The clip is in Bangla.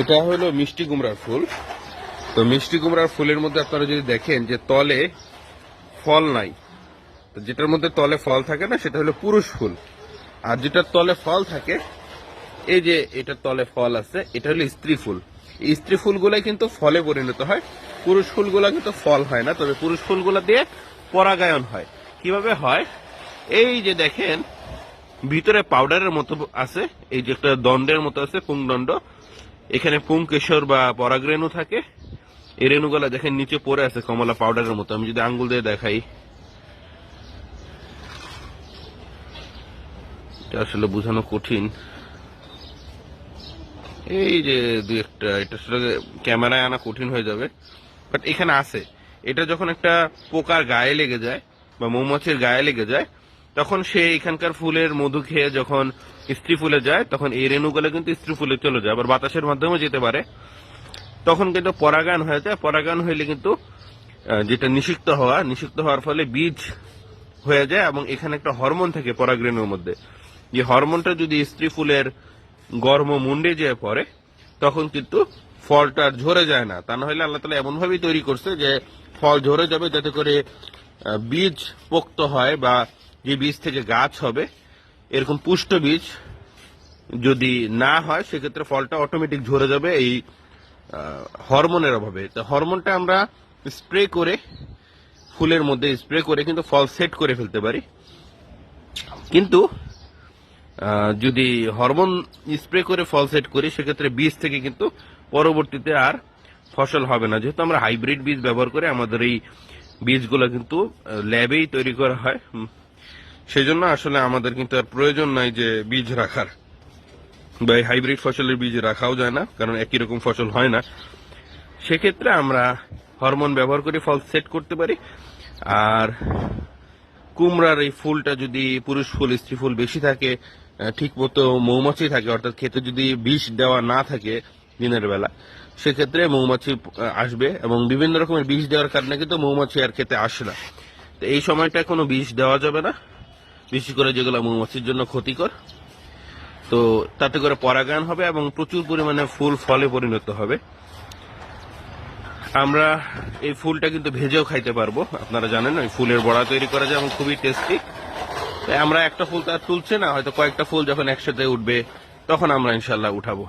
এটা হলো মিষ্টি কুমড়ার ফুল। তো মিষ্টি কুমড়ার ফুলের মধ্যে আপনারা যদি দেখেন যে তলে ফল নাই, তো যেটার মধ্যে তলে ফল থাকে না, সেটা হলো পুরুষ ফুল। আর যেটার তলে ফল থাকে, এই যে এটার তলে ফল আছে, এটা হলো স্ত্রী ফুল। স্ত্রী ফুলগুলাই কিন্তু ফলে পরিণত হয়, পুরুষ ফুলগুলা কিন্তু ফল হয় না, তবে পুরুষ ফুলগুলা দিয়ে পরাগায়ন হয়। কীভাবে হয়? এই যে দেখেন, ভিতরে পাউডারের মতো আছে, এই যে একটা দণ্ডের মতো আছে, পুংদণ্ড। এখানে পুং কেশর বা পরাগরেণু থাকে। এই রেণুগুলা দেখেন নিচে পড়ে আছে কমলা পাউডারের মতো। আমি যদি আঙ্গুল দিয়ে দেখাই। এটা আসলে বোঝানো কঠিন। এই যে দু একটা, এটা আসলে ক্যামেরায় আনা কঠিন হয়ে যাবে। বাট এখানে আছে। এটা যখন একটা পোকার গায়ে লেগে যায় বা মৌমাছির গায়ে লেগে যায় তখন সে এখানকার ফুলের মধু খেয়ে যখন স্ত্রী ফুলে যায়, তখন এই রেণুগুলো কিন্তু স্ত্রী ফুলে চলে যায়, আবার বাতাসের মাধ্যমে যেতে পারে। তখন কিন্তু পরাগায়ন হয়ে যায়। পরাগায়ন হইলে কিন্তু যেটা নিষিক্ত হওয়া, নিষিক্ত হওয়ার ফলে বীজ হয়ে যায় এবং এখানে একটা হরমোন থাকে পরাগরেণুর মধ্যে। যে হরমোনটা যদি স্ত্রী ফুলের গর্ম মুন্ডে যেয়ে পড়ে, তখন কিন্তু ফলটা আর ঝরে যায় না। তা না হলে আল্লাহ তালা এমন ভাবেই তৈরি করছে যে ফল ঝরে যাবে যাতে করে বীজ পোক্ত হয় বা যে বীজ থেকে গাছ হবে, এরকম পুষ্ট বীজ যদি না হয়, সেক্ষেত্রে ফলটা অটোমেটিক ঝরে যাবে এই হরমোনের অভাবে। তো হরমোনটা আমরা স্প্রে করে, ফুলের মধ্যে স্প্রে করে কিন্তু ফল সেট করে ফেলতে পারি। কিন্তু যদি হরমোন স্প্রে করে ফল সেট করি, সেক্ষেত্রে বীজ থেকে কিন্তু পরবর্তীতে আর ফসল হবে না। যেহেতু আমরা হাইব্রিড বীজ ব্যবহার করে, আমাদের এই বীজগুলো কিন্তু ল্যাবেই তৈরি করা হয়। হুম। সেজন্য আসলে আমাদের কিন্তু আর প্রয়োজন নাই যে বীজ রাখার। বা এই হাইব্রিড ফসলের বীজ রাখাও যায় না, কারণ একই রকম ফসল হয় না। সেক্ষেত্রে আমরা হরমোন ব্যবহার করে ফল সেট করতে পারি। আর কুমড়ার এই ফুলটা যদি পুরুষ ফুল, স্ত্রী ফুল বেশি থাকে ঠিক মতো মৌমাছি থাকে, অর্থাৎ খেতে যদি বিষ দেওয়া না থাকে দিনের বেলা, সেক্ষেত্রে মৌমাছি আসবে এবং বিভিন্ন রকমের বিষ দেওয়ার কারণে কিন্তু মৌমাছি আর খেতে আসে না। তো এই সময়টা কোনো বিষ দেওয়া যাবে না। বেশি করে যেগুলো মৌমাছির জন্য ক্ষতিকর। তো তাতে করে পরাগায়ন হবে এবং প্রচুর পরিমাণে ফুল ফলে পরিণত হবে। আমরা এই ফুলটা কিন্তু ভেজেও খাইতে পারব, আপনারা জানেন, ওই ফুলের বড়া তৈরি করা যায় এবং খুবই টেস্টি। আমরা একটা ফুল তার তুলছে না, হয়তো কয়েকটা ফুল যখন একসাথে উঠবে, তখন আমরা ইনশাল্লাহ উঠাবো।